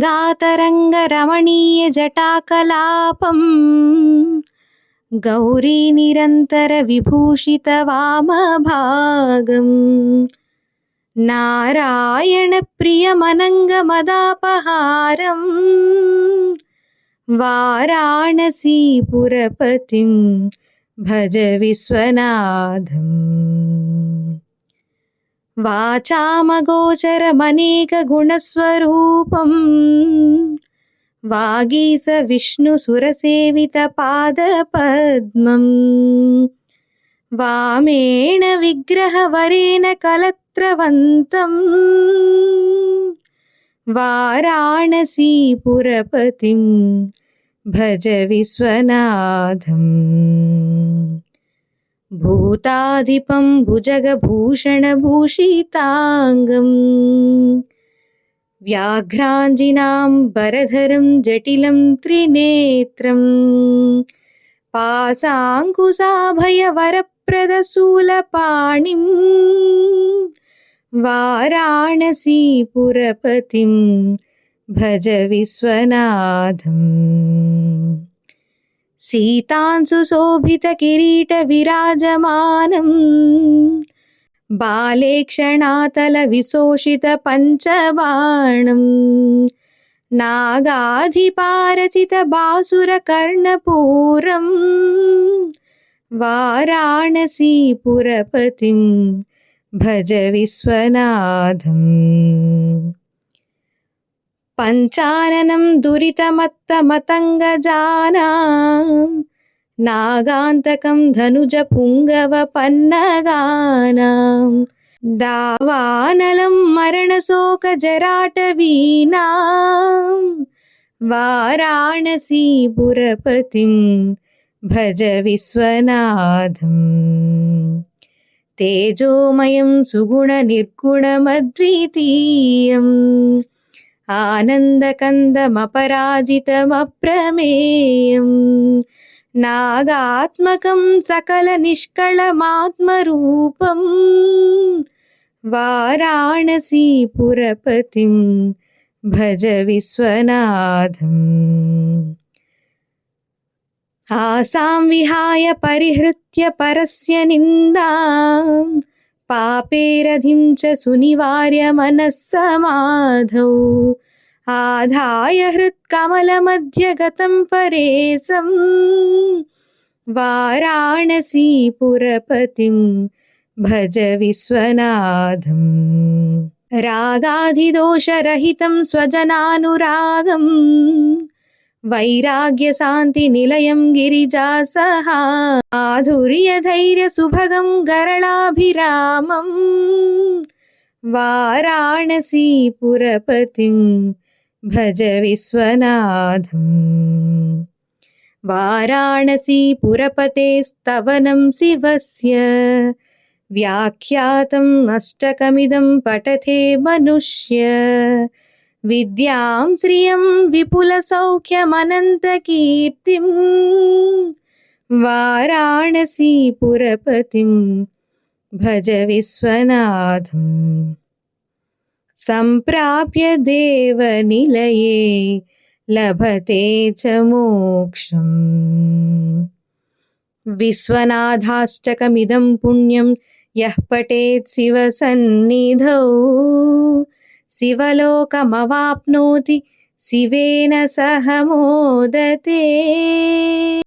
गङ्गातरङ्गरमणीयजटाकलापम् गौरीनिरन्तरविभूषितवामभागम् नारायणप्रियमनङ्गमदापहारम् वाराणसीपुरपतिं भज विश्वनाथम् वाचामगोचरमनेकगुणस्वरूपम् वागीस विष्णुसुरसेवितपादपद्मम् वामेण विग्रहवरेण कलत्रवन्तम् वाराणसीपुरपतिं भज विश्वनाथम् भूताधिपं भुजगभूषणभूषिताङ्गम् व्याघ्राञ्जिनाम्बरधरं जटिलं त्रिनेत्रम् पासाङ्कुशाभयवरप्रदशूलपाणिम् वाराणसीपुरपतिं भज विश्वनाथम् सीतांशुशोभितकिरीटविराजमानम् बालेक्षणातलविशोषितपञ्चबाणम् नागाधिपारचितबासुरकर्णपूरम् वाराणसीपुरपतिं भज विश्वनाथम् पञ्चाननं दुरितमत्तमतङ्गजानाम् नागान्तकं धनुजपुङ्गवपन्नगानाम् दावानलं मरणशोकजराटवीनाम् वाराणसीपुरपतिं भज विश्वनाथम् तेजोमयं सुगुणनिर्गुणमद्वितीयम् आनन्दकन्दमपराजितमप्रमेयम् नागात्मकं सकलनिष्कळमात्मरूपम् वाराणसीपुरपतिं भज विश्वनाथम् आसां विहाय परिहृत्य परस्य निन्दाम् पापेरधिं च सुनिवार्य मनः समाधौ आधाय हृत्कमलमध्यगतं परेशं वाराणसीपुरपतिं भज विश्वनाथम् रागाधिदोषरहितं स्वजनानुरागम् वैराग्यशान्तिनिलयं गिरिजासहा माधुर्यधैर्यसुभगं गरलाभिरामम् वाराणसीपुरपतिं भज विश्वनाथम् वाराणसीपुरपतेस्तवनं शिवस्य व्याख्यातम् अष्टकमिदं पठते मनुष्य విద్యాం శ్రియం విపుల సౌఖ్యమనంతకీర్తిం వారాణసీపురపతిం భజ విశ్వనాథం. సంప్రాప్య దేవనిలయే లభతే చ మోక్షం. విశ్వనాథాష్టకమిదం పుణ్యం యః పఠేత్ శివసన్నిధౌ శివలోకమవాప్నోతి శివేన సహ మోదతే.